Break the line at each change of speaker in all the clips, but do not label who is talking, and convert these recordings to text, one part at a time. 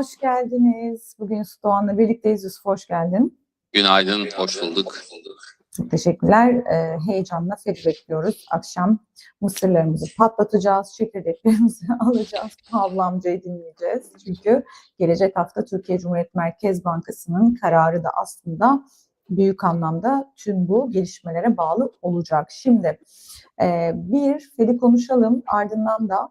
Hoş geldiniz. Bugün Doğan'la birlikteyiz. Yusuf hoş geldin.
Günaydın, hoş bulduk.
Çok teşekkürler. Ee, heyecanla FED bekliyoruz. Akşam mısırlarımızı patlatacağız, çekirdeklerimizi alacağız, Pavlo amcayı dinleyeceğiz. Çünkü gelecek hafta Türkiye Cumhuriyet Merkez Bankası'nın kararı da aslında büyük anlamda tüm bu gelişmelere bağlı olacak. Şimdi e, bir FED'i konuşalım, ardından da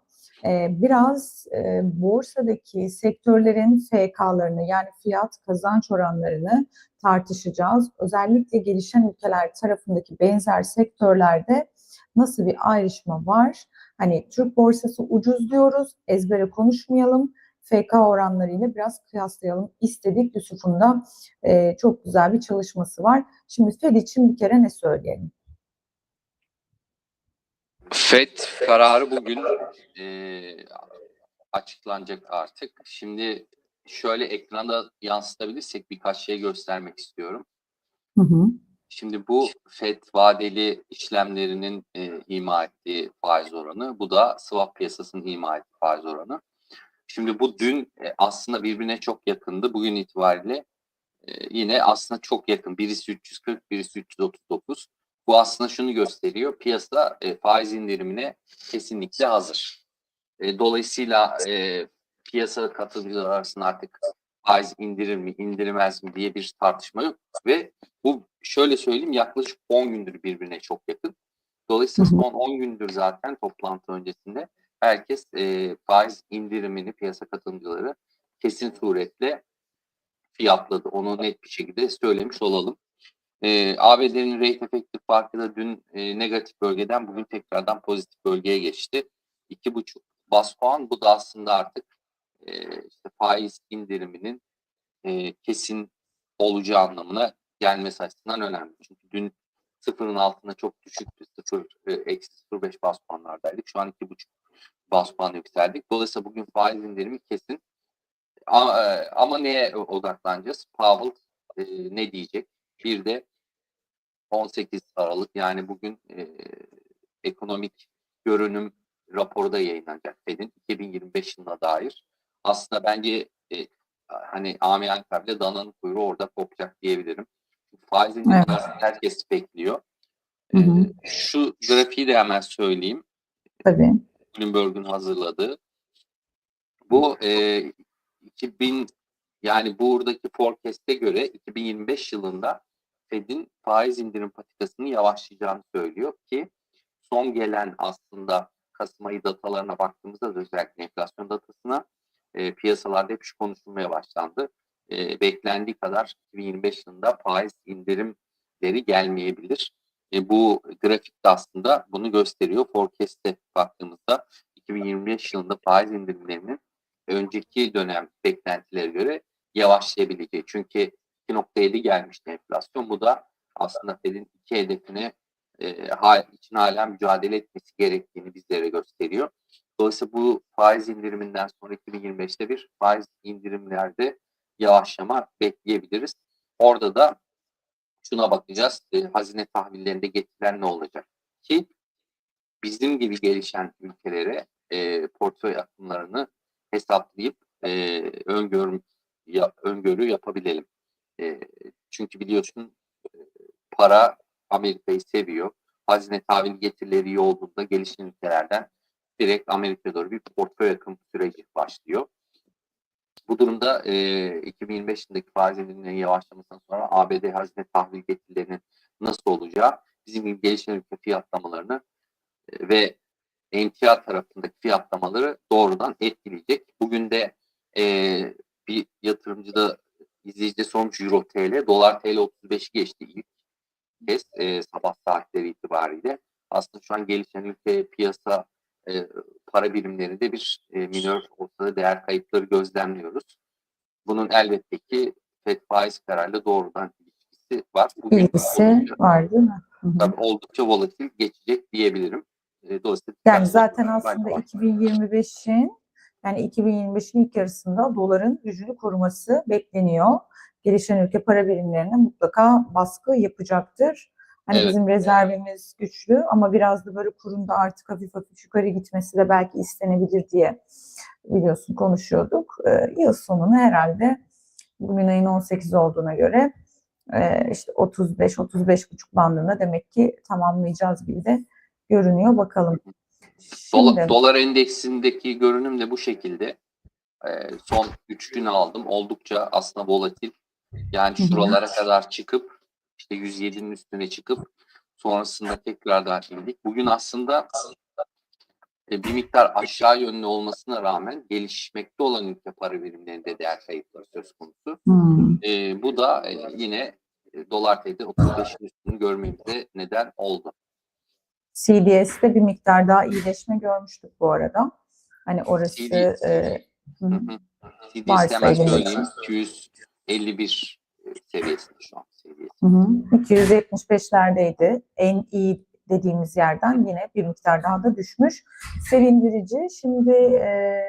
biraz e, borsadaki sektörlerin FK'larını yani fiyat kazanç oranlarını tartışacağız. Özellikle gelişen ülkeler tarafındaki benzer sektörlerde nasıl bir ayrışma var? Hani Türk borsası ucuz diyoruz, ezbere konuşmayalım. FK oranlarıyla biraz kıyaslayalım istedik. Yusuf'un da e, çok güzel bir çalışması var. Şimdi Fed için bir kere ne söyleyelim?
FED kararı bugün açıklanacak artık. Şimdi şöyle ekranda yansıtabilirsek birkaç şey göstermek istiyorum.
Hı hı.
Şimdi bu FED vadeli işlemlerinin e, ima ettiği faiz oranı. Bu da swap piyasasının ima ettiği faiz oranı. Şimdi bu dün e, aslında birbirine çok yakındı. Bugün itibariyle e, yine aslında çok yakın. Birisi 340, birisi 339. Bu aslında şunu gösteriyor. Piyasa e, faiz indirimine kesinlikle hazır. E, dolayısıyla e, piyasa katılımcılar arasında artık faiz indirir mi, indirmez mi diye bir tartışma yok. Ve bu şöyle söyleyeyim yaklaşık 10 gündür birbirine çok yakın. Dolayısıyla son 10 gündür zaten toplantı öncesinde herkes e, faiz indirimini piyasa katılımcıları kesin suretle fiyatladı. Onu net bir şekilde söylemiş olalım. E, ABD'nin rate effective farkı da dün e, negatif bölgeden bugün tekrardan pozitif bölgeye geçti. 2,5 bas puan. Bu da aslında artık e, işte faiz indiriminin e, kesin olacağı anlamına gelmesi açısından önemli. Çünkü dün sıfırın altında çok düşüktü. 0 e, eksi 0,5 bas puanlardaydık. Şu an 2,5 bas puan yükseldik. Dolayısıyla bugün faiz indirimi kesin. Ama, e, ama neye odaklanacağız? Powell e, ne diyecek? Bir de 18 Aralık yani bugün e, ekonomik görünüm raporu da yayınlanacak Fed'in 2025 yılına dair. Aslında bence e, hani amiyane tabirle dananın kuyruğu orada kopacak diyebilirim. Faiz indirimini
Evet.
herkes bekliyor.
Hı hı.
E, şu grafiği de hemen söyleyeyim.
Tabii.
Bloomberg'un hazırladığı. Bu e, 2000 yani buradaki forecast'e göre 2025 yılında Fed'in faiz indirim patikasının yavaşlayacağını söylüyor ki son gelen aslında Kasım ayı datalarına baktığımızda da özellikle enflasyon datasına e, piyasalarda hep şu konuşulmaya başlandı. E, beklendiği kadar 2025 yılında faiz indirimleri gelmeyebilir. E, bu grafik de aslında bunu gösteriyor. Forecast'e baktığımızda 2025 yılında faiz indirimlerinin önceki dönem beklentilere göre yavaşlayabileceği. Çünkü 2.7 gelmişti enflasyon. Bu da aslında Fed'in iki hedefine e, hal, için hala mücadele etmesi gerektiğini bizlere gösteriyor. Dolayısıyla bu faiz indiriminden sonra 2025'te bir faiz indirimlerde yavaşlama bekleyebiliriz. Orada da şuna bakacağız. E, hazine tahvillerinde getirilen ne olacak? Ki bizim gibi gelişen ülkelere e, portföy akımlarını hesaplayıp e, öngörüm, ya, öngörü yapabilelim. E, çünkü biliyorsun e, para Amerika'yı seviyor. Hazine tahvil getirileri iyi olduğunda gelişen ülkelerden direkt Amerika'ya doğru bir portföy akım süreci başlıyor. Bu durumda e, 2025 yılındaki faiz indirimlerinin yavaşlamasından sonra ABD hazine tahvil getirilerinin nasıl olacağı bizim gibi gelişen ülke fiyatlamalarını e, ve emtia tarafındaki fiyatlamaları doğrudan etkileyecek. Bugün de e, bir yatırımcıda izleyicide sormuş Euro TL, Dolar TL 35 geçti ilk kez e, sabah saatleri itibariyle. Aslında şu an gelişen ülke piyasa e, para birimlerinde bir e, minör ortada değer kayıpları gözlemliyoruz. Bunun elbette ki FED faiz kararıyla doğrudan ilişkisi var. Bugün
İlgisi
oldukça,
var değil mi? Hı hı.
tabii oldukça volatil geçecek diyebilirim. E, dolayısıyla
Yani zaten aslında
fayda var.
2025'in yani 2025'in ilk yarısında doların gücünü koruması bekleniyor. Gelişen ülke para birimlerine mutlaka baskı yapacaktır. Hani
Evet.
bizim rezervimiz güçlü ama biraz da böyle kurunda artık hafif hafif yukarı gitmesi de belki istenebilir diye biliyorsun konuşuyorduk. Ee, yıl sonunu herhalde bugün ayın 18 olduğuna göre e, işte 35-35,5 bandında demek ki tamamlayacağız gibi de görünüyor. Bakalım. Şimdi,
dolar endeksindeki görünüm de bu şekilde. Ee, son 3 gün aldım. Oldukça aslında volatil. Yani şuralara kadar çıkıp işte 107'nin üstüne çıkıp sonrasında tekrardan indik. Bugün aslında e, bir miktar aşağı yönlü olmasına rağmen gelişmekte olan ülke para birimlerinde değer kayıpları söz konusu.
Hmm.
E, bu da e, yine e, dolar TL'de 35'in üstünü görmemize neden oldu.
CDS'de bir miktar daha iyileşme görmüştük bu arada. Hani orası
CDS,
e,
CDS'de hemen söyleyeyim. 200 51 e, seviyesinde şu an seviyesi.
Hı hı. 275'lerdeydi. En iyi dediğimiz yerden yine bir miktar daha da düşmüş. Sevindirici. Şimdi e,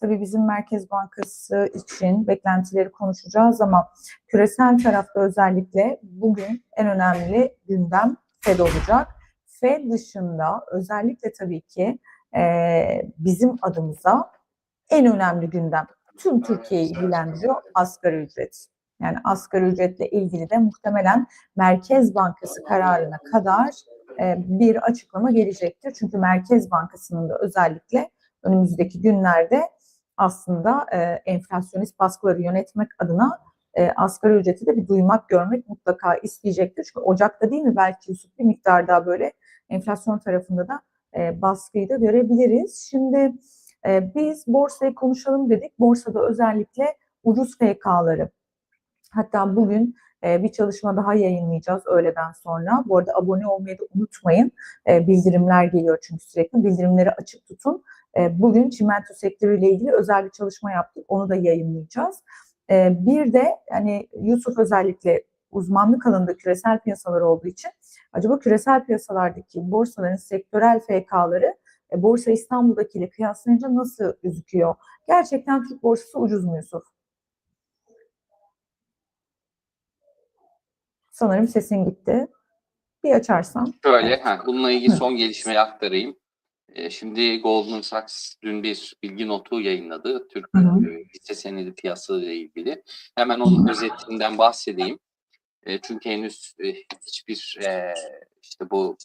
tabii bizim Merkez Bankası için beklentileri konuşacağız ama küresel tarafta özellikle bugün en önemli gündem FED olacak. FED dışında özellikle tabii ki e, bizim adımıza en önemli gündem tüm Türkiye'yi ilgilendiriyor asgari ücret. Yani asgari ücretle ilgili de muhtemelen Merkez Bankası kararına kadar e, bir açıklama gelecektir. Çünkü Merkez Bankası'nın da özellikle önümüzdeki günlerde aslında e, enflasyonist baskıları yönetmek adına e, asgari ücreti de bir duymak, görmek mutlaka isteyecektir. Çünkü Ocak'ta değil mi belki Yusuf bir miktar daha böyle enflasyon tarafında da e, baskıyı da görebiliriz. Şimdi e, biz borsayı konuşalım dedik. Borsada özellikle ucuz FK'ları Hatta bugün e, bir çalışma daha yayınlayacağız öğleden sonra. Bu arada abone olmayı da unutmayın. E, bildirimler geliyor çünkü sürekli. Bildirimleri açık tutun. E, bugün çimento sektörüyle ilgili özel bir çalışma yaptık. Onu da yayınlayacağız. E, bir de hani Yusuf özellikle uzmanlık alanında küresel piyasalar olduğu için acaba küresel piyasalardaki borsaların sektörel FK'ları Borsa İstanbul'dakiyle kıyaslayınca nasıl gözüküyor? Gerçekten Türk borsası ucuz mu Yusuf? Sanırım sesin gitti. Bir açarsan.
Şöyle, ha, bununla ilgili son gelişmeyi aktarayım. E, şimdi Goldman Sachs dün bir bilgi notu yayınladı. Türk e, hisse senedi piyasası ile ilgili. Hemen onun özetinden bahsedeyim. E, çünkü henüz e, hiçbir e, işte bu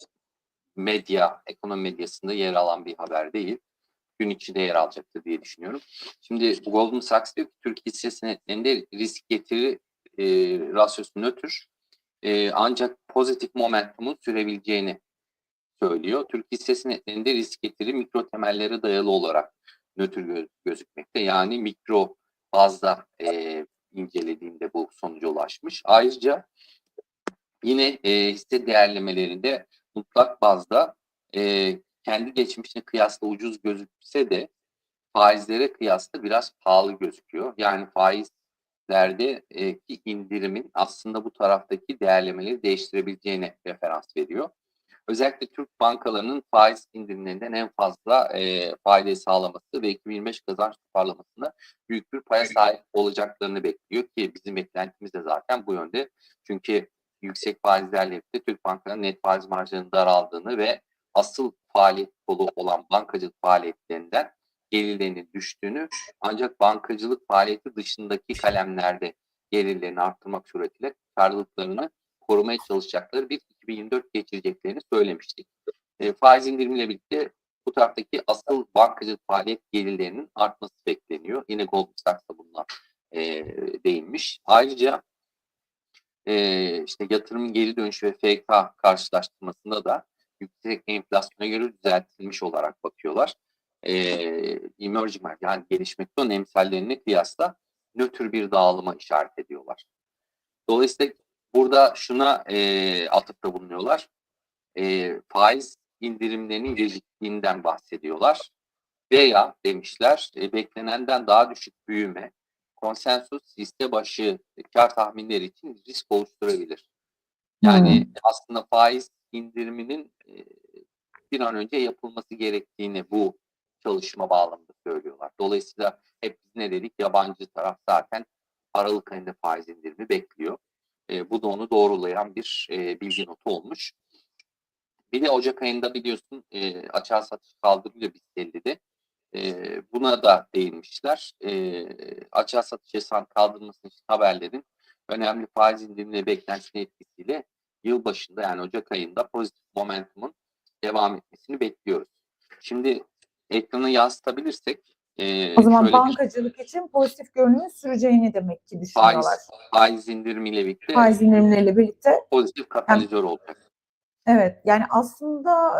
medya, ekonomi medyasında yer alan bir haber değil. Gün içinde yer alacaktır diye düşünüyorum. Şimdi Goldman Sachs diyor ki Türk hisse senetlerinde risk getiri e, rasyosu nötr. E, ancak pozitif momentumun sürebileceğini söylüyor. Türk hisse senetlerinde risk getiri mikro temellere dayalı olarak nötr gö- gözükmekte. Yani mikro bazda e, incelediğinde bu sonuca ulaşmış. Ayrıca yine e, hisse değerlemelerinde mutlak bazda e, kendi geçmişine kıyasla ucuz gözükse de faizlere kıyasla biraz pahalı gözüküyor. Yani faizlerde e, indirimin aslında bu taraftaki değerlemeleri değiştirebileceğine referans veriyor. Özellikle Türk bankalarının faiz indirimlerinden en fazla e, fayda sağlaması ve 2025 kazanç toparlamasında büyük bir paya sahip olacaklarını bekliyor ki bizim beklentimiz de zaten bu yönde. Çünkü yüksek faizlerle birlikte Türk bankalarının net faiz marjlarının daraldığını ve asıl faaliyet kolu olan bankacılık faaliyetlerinden gelirlerinin düştüğünü ancak bankacılık faaliyeti dışındaki kalemlerde gelirlerini arttırmak suretiyle karlılıklarını korumaya çalışacakları bir 2024 geçireceklerini söylemiştik. E, faiz indirimiyle birlikte bu taraftaki asıl bankacılık faaliyet gelirlerinin artması bekleniyor. Yine Goldman Sachs da bununla e, değinmiş. Ayrıca e, işte yatırım geri dönüşü ve FK karşılaştırmasında da yüksek enflasyona göre düzeltilmiş olarak bakıyorlar. E, emerging market yani gelişmekte olan emsallerine kıyasla nötr bir dağılıma işaret ediyorlar. Dolayısıyla burada şuna e, atıfta bulunuyorlar. E, faiz indirimlerinin geciktiğinden bahsediyorlar. Veya demişler e, beklenenden daha düşük büyüme konsensus liste başı kar tahminleri için risk oluşturabilir. Yani aslında faiz indiriminin e, bir an önce yapılması gerektiğini bu çalışma bağlamında söylüyorlar. Dolayısıyla hep biz ne dedik? Yabancı taraf zaten Aralık ayında faiz indirimi bekliyor. E, bu da onu doğrulayan bir e, bilgi notu olmuş. Bir de Ocak ayında biliyorsun e, açığa satış kaldırılıyor BIST E, buna da değinmişler. E, açığa satış yasağının kaldırılması için haberlerin önemli faiz indirimleri beklentisinin etkisiyle yıl başında yani Ocak ayında pozitif momentumun devam etmesini bekliyoruz. Şimdi ekranı yansıtabilirsek e,
O zaman
şöyle bir
bankacılık için pozitif görünümün süreceğini demek ki düşünüyorlar.
faiz, faiz indirimiyle birlikte
Faiz indirimleriyle birlikte
pozitif katalizör olacak.
Evet yani aslında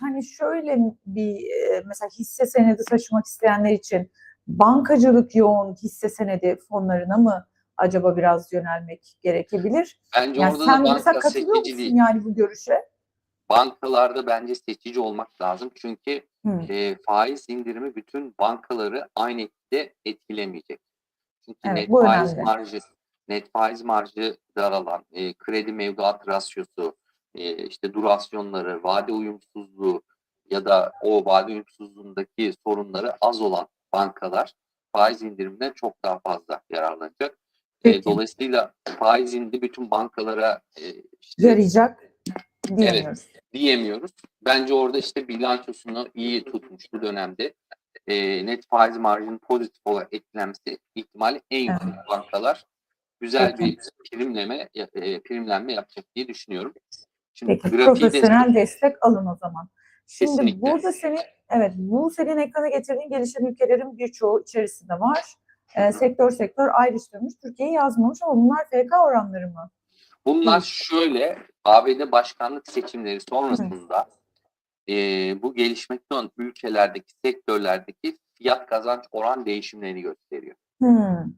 hani şöyle bir mesela hisse senedi taşımak isteyenler için bankacılık yoğun hisse senedi fonlarına mı acaba biraz yönelmek gerekebilir?
Bence
Yani
orada
sen
da
mesela katılıyor musun
değil.
yani bu görüşe?
Bankalarda bence seçici olmak lazım. Çünkü
Hı.
e, faiz indirimi bütün bankaları aynı etkide etkilemeyecek. Çünkü
Evet,
net faiz
önemli.
marjı net faiz marjı daralan, e, kredi mevduat rasyosu, e, işte durasyonları, vade uyumsuzluğu ya da o vade uyumsuzluğundaki sorunları az olan bankalar faiz indiriminden çok daha fazla yararlanacak. E, dolayısıyla faiz indi bütün bankalara e, işte
Yarayacak diyemiyoruz.
diyemiyoruz. Bence orada işte bilançosunu iyi tutmuş bu dönemde. E, net faiz marjının pozitif olarak etkilenmesi ihtimali en yüksek
Evet.
bankalar güzel
Peki.
bir primleme e, primlenme yapacak diye düşünüyorum. Şimdi
Peki profesyonel destek alın o zaman. Şimdi
Kesinlikle.
burada senin evet bu senin ekrana getirdiğin gelişen ülkelerin birçoğu içerisinde var.
Hı.
sektör sektör ayrıştırmış. Türkiye'yi yazmamış ama bunlar FK oranları mı?
bunlar
Hı.
şöyle ABD başkanlık seçimleri sonrasında e, bu gelişmekte olan ülkelerdeki sektörlerdeki fiyat kazanç oran değişimlerini gösteriyor.
Hmm.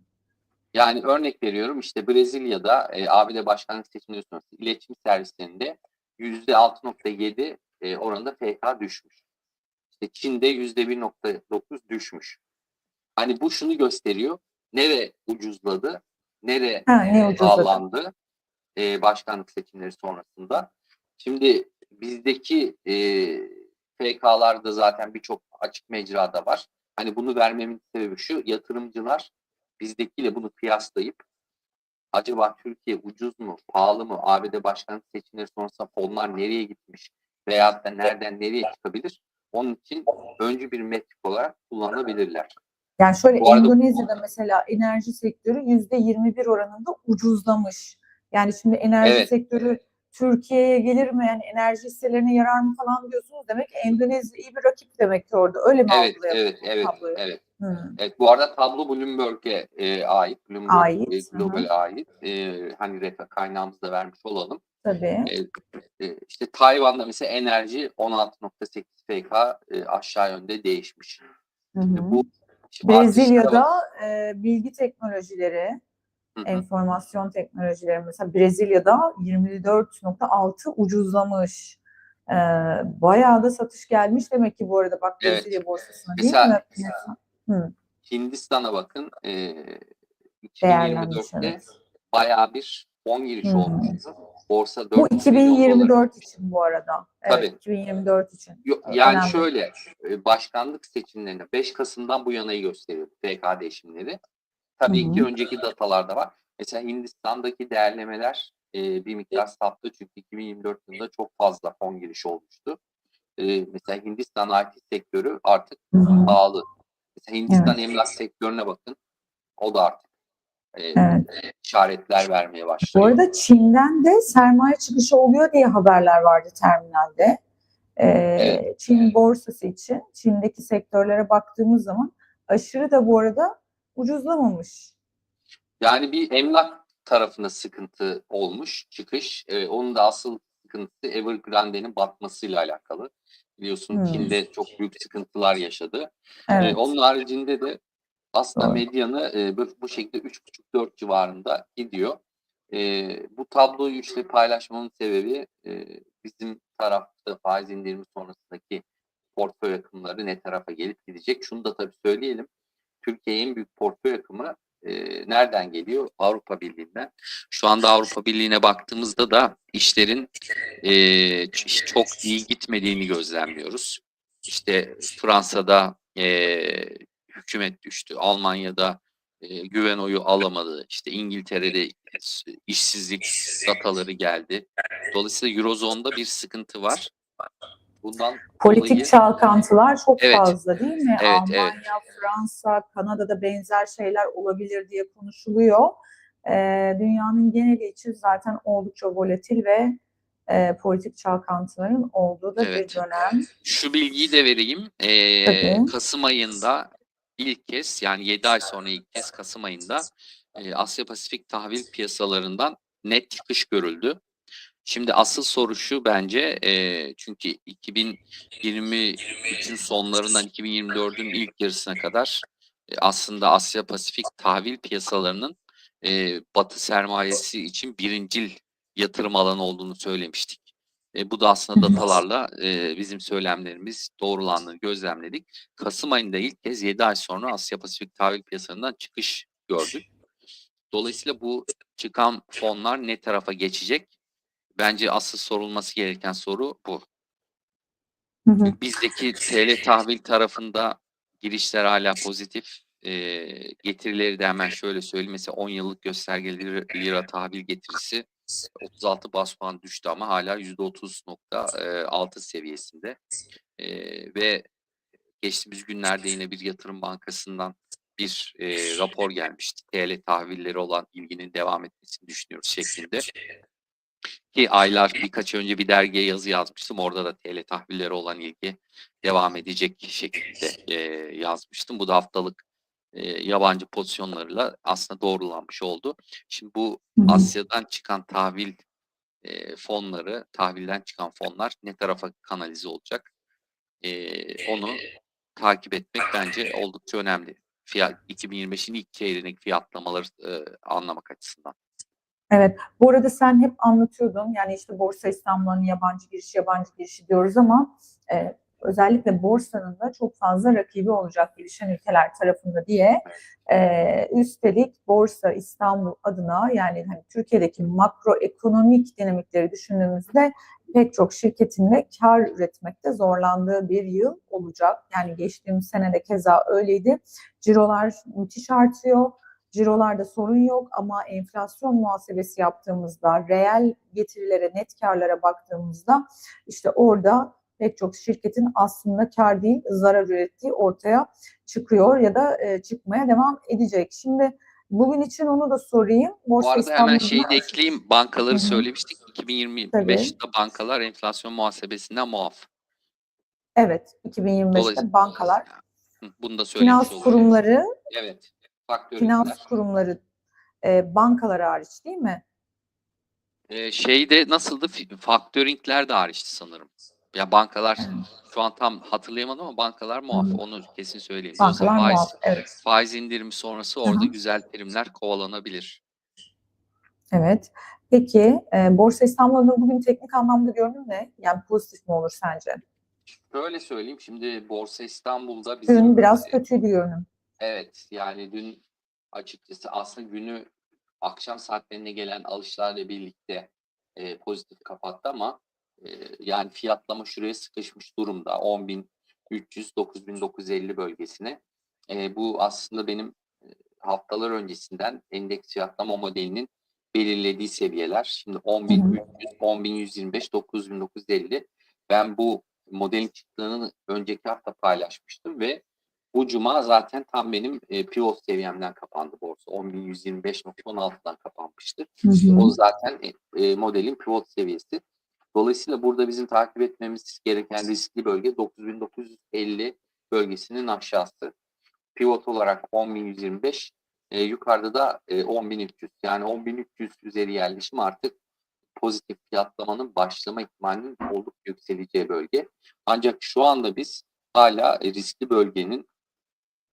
Yani örnek veriyorum işte Brezilya'da e, ABD başkanlık seçimleri sonrası iletişim servislerinde %6.7 e, oranında FK düşmüş. İşte Çin'de %1.9 düşmüş. Hani bu şunu gösteriyor. Nere ucuzladı, nere
Ha, ne
e, e, başkanlık seçimleri sonrasında. Şimdi bizdeki e, FK'larda zaten birçok açık mecrada var. Hani bunu vermemin sebebi şu, yatırımcılar bizdekiyle bunu kıyaslayıp acaba Türkiye ucuz mu, pahalı mı, ABD başkanlık seçimleri sonrasında fonlar nereye gitmiş veyahut da nereden nereye çıkabilir? Onun için öncü bir metrik olarak kullanabilirler.
Yani şöyle
Bu
Endonezya'da mesela enerji sektörü yüzde 21 oranında ucuzlamış. Yani şimdi enerji
Evet.
sektörü Türkiye'ye gelir mi? Yani enerji hisselerine yarar mı falan diyorsunuz. Demek ki Endonezya iyi bir rakip demek ki orada. Öyle mi
Evet,
algılayalım
evet, evet, evet.
Hmm.
Evet, bu arada tablo
Ait,
Bloomberg'e e, ait, Bloomberg
hı
e, Global'e ait. E, hani refa kaynağımızı da vermiş olalım.
Tabii.
E, e, işte Tayvan'da mesela enerji 16.8 FK e, aşağı yönde değişmiş.
Hı hı.
Bu bak-
Brezilya'da e, bilgi teknolojileri,
Hı hı.
enformasyon teknolojileri mesela Brezilya'da 24.6 ucuzlamış. E, bayağı da satış gelmiş demek ki bu arada bak
Evet.
Brezilya borsasına değil
Mesela-
mi? Hı,
Hindistan'a bakın e,
değerlenmiş
2024'te
evet.
bayağı bir fon girişi
Hı hı.
olmuş. Borsa 4
Bu
milyon dolar.
2024 için bu arada. Evet,
Tabii.
2024 için.
Yo- Yani
Önemli.
şöyle e, başkanlık seçimlerine 5 Kasım'dan bu yanayı gösteriyor FK değişimleri. Tabii
Hı
ki önceki datalarda var. Mesela Hindistan'daki değerlemeler e, bir miktar saptı çünkü 2024 yılında çok fazla fon girişi olmuştu. E, mesela Hindistan IT sektörü artık
Hı hı.
Mesela Hindistan emlak sektörüne bakın. O da artık e,
Evet.
işaretler vermeye
Bu
başlıyor.
arada Çin'den de sermaye çıkışı oluyor diye haberler vardı terminalde. Ee,
Evet.
Çin borsası için Çin'deki sektörlere baktığımız zaman aşırı da bu arada ucuzlamamış.
Yani bir emlak tarafına sıkıntı olmuş çıkış. Ee, onun da asıl sıkıntısı Evergrande'nin batmasıyla alakalı. Biliyorsun
Hmm.
Çin'de çok büyük sıkıntılar yaşadı. Ee,
Evet.
onun haricinde de aslında
Doğru.
medyanı e, bu, şekilde 3,5-4 civarında gidiyor. Ee, bu tabloyu işte paylaşmamın sebebi e, bizim tarafta faiz indirimi sonrasındaki portföy akımları ne tarafa gelip gidecek. Şunu da tabii söyleyelim. Türkiye'ye en büyük portföy akımı e, nereden geliyor? Avrupa Birliği'nden. Şu anda Avrupa Birliği'ne baktığımızda da işlerin e, çok iyi gitmediğini gözlemliyoruz. İşte Fransa'da e, hükümet düştü, Almanya'da e, güven oyu alamadı. İşte İngiltere'de işsizlik dataları geldi. Dolayısıyla Eurozone'da bir sıkıntı var. Bundan
Politik
dolayı
çalkantılar çok
Evet.
fazla değil mi?
Evet,
Almanya, Fransa, Kanada'da benzer şeyler olabilir diye konuşuluyor. Ee, dünyanın geneli için zaten oldukça volatil ve e, politik çalkantıların olduğu da
Evet.
bir dönem.
şu bilgiyi de vereyim. E,
Tabii.
Kasım ayında ilk kez yani 7 ay sonra ilk kez Kasım ayında e, Asya Pasifik tahvil piyasalarından net çıkış görüldü. Şimdi asıl soru şu bence e, çünkü 2023'ün sonlarından 2024'ün ilk yarısına kadar e, aslında Asya Pasifik tahvil piyasalarının e, Batı sermayesi için birincil yatırım alanı olduğunu söylemiştik. E, bu da aslında datalarla e, bizim söylemlerimiz doğrulandığını gözlemledik. Kasım ayında ilk kez 7 ay sonra Asya Pasifik tahvil piyasalarından çıkış gördük. Dolayısıyla bu çıkan fonlar ne tarafa geçecek? Bence asıl sorulması gereken soru bu.
Hı hı.
Bizdeki TL tahvil tarafında girişler hala pozitif. E, getirileri de hemen şöyle söyleyeyim. Mesela 10 yıllık göstergeli lira, lira tahvil getirisi 36 bas puan düştü ama hala %30.6 seviyesinde. E, ve geçtiğimiz günlerde yine bir yatırım bankasından bir e, rapor gelmişti. TL tahvilleri olan ilginin devam etmesini düşünüyoruz şeklinde. Ki aylar birkaç önce bir dergiye yazı yazmıştım. Orada da TL tahvilleri olan ilgi devam edecek şekilde e, yazmıştım. Bu da haftalık e, yabancı pozisyonlarıyla aslında doğrulanmış oldu. Şimdi bu. Asya'dan çıkan tahvil e, fonları, tahvilden çıkan fonlar ne tarafa kanalize olacak? E, onu takip etmek bence oldukça önemli. Fiyat 2025'in ilk çeyreğindeki fiyatlamaları e, anlamak açısından.
Evet, bu arada sen hep anlatıyordun yani işte Borsa İstanbul'un yabancı girişi, yabancı girişi diyoruz ama e, özellikle borsanın da çok fazla rakibi olacak gelişen ülkeler tarafında diye. E, üstelik Borsa İstanbul adına yani hani Türkiye'deki makroekonomik dinamikleri düşündüğümüzde pek çok şirketin de kar üretmekte zorlandığı bir yıl olacak. Yani geçtiğimiz sene de keza öyleydi. Cirolar müthiş artıyor. Cirolarda sorun yok ama enflasyon muhasebesi yaptığımızda, reel getirilere, net karlara baktığımızda işte orada pek çok şirketin aslında kar değil zarar ürettiği ortaya çıkıyor ya da e, çıkmaya devam edecek. Şimdi bugün için onu da sorayım. Borsa
Bu arada hemen
İstanbul'da-
şeyi de ekleyeyim. Bankaları söylemiştik. 2025'te bankalar enflasyon muhasebesinden muaf.
Evet, 2025'te
Dolayısıyla-
bankalar,
Bunu da söylemiş
finans kurumları,
Evet. Faktörler.
finans kurumları, e, bankalar hariç değil mi?
Ee, şeyde nasıldı? Faktöringler de hariçti sanırım. Ya bankalar şu an tam hatırlayamadım ama bankalar muaf.
Hı.
Onu kesin söyleyeyim.
Bankalar
faiz,
muaf, evet.
faiz indirimi sonrası orada
hı.
güzel primler kovalanabilir.
Evet. Peki e, Borsa İstanbul'un bugün teknik anlamda görünüm ne? Yani pozitif mi olur sence?
Şöyle söyleyeyim. Şimdi Borsa İstanbul'da bizim
Dün biraz
e,
kötüydü görünüm.
Evet yani dün açıkçası aslında günü akşam saatlerine gelen alışlarla birlikte e, pozitif kapattı ama e, yani fiyatlama şuraya sıkışmış durumda 10.300-9.950 bölgesine. E, bu aslında benim e, haftalar öncesinden endeks fiyatlama modelinin belirlediği seviyeler. Şimdi 10.300, 10.125, 9.950 ben bu modelin çıktığını önceki hafta paylaşmıştım ve bu cuma zaten tam benim e, pivot seviyemden kapandı borsa. 10.125.16'dan kapanmıştı.
Hı hı.
O zaten e, e, modelin pivot seviyesi. Dolayısıyla burada bizim takip etmemiz gereken riskli bölge 9950 bölgesinin aşağısı. Pivot olarak 10.125, e, yukarıda da e, 10.300. Yani 10.300 üzeri yerleşim artık pozitif fiyatlamanın başlama ihtimalinin oldukça yükseleceği bölge. Ancak şu anda biz hala e, riskli bölgenin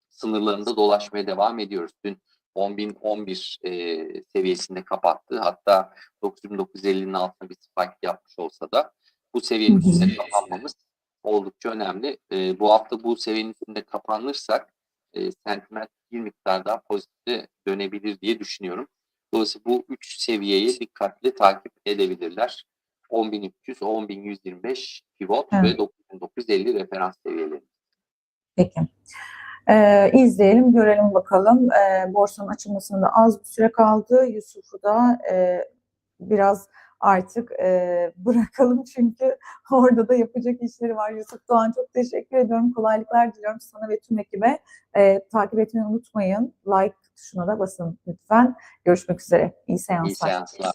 sınırlarında dolaşmaya devam ediyoruz. Dün 10.011 e, seviyesinde kapattı. Hatta 9.950'nin altına bir spike yapmış olsa da bu seviyenin üstünde kapanmamız oldukça önemli. E, bu hafta bu seviyenin üstünde kapanırsak e, sentiment bir miktar daha pozitife dönebilir diye düşünüyorum. Dolayısıyla bu üç seviyeyi dikkatli takip edebilirler. 10.300, 10.125 pivot
Evet.
ve 9.950 referans seviyeleri.
Peki. Ee, izleyelim, görelim bakalım. Ee, borsanın açılmasına da az bir süre kaldı. Yusuf'u da e, biraz artık e, bırakalım çünkü orada da yapacak işleri var. Yusuf Doğan çok teşekkür ediyorum. Kolaylıklar diliyorum sana ve tüm ekibe. Ee, takip etmeyi unutmayın. Like tuşuna da basın lütfen. Görüşmek üzere. İyi
İyi
seanslar.
seanslar.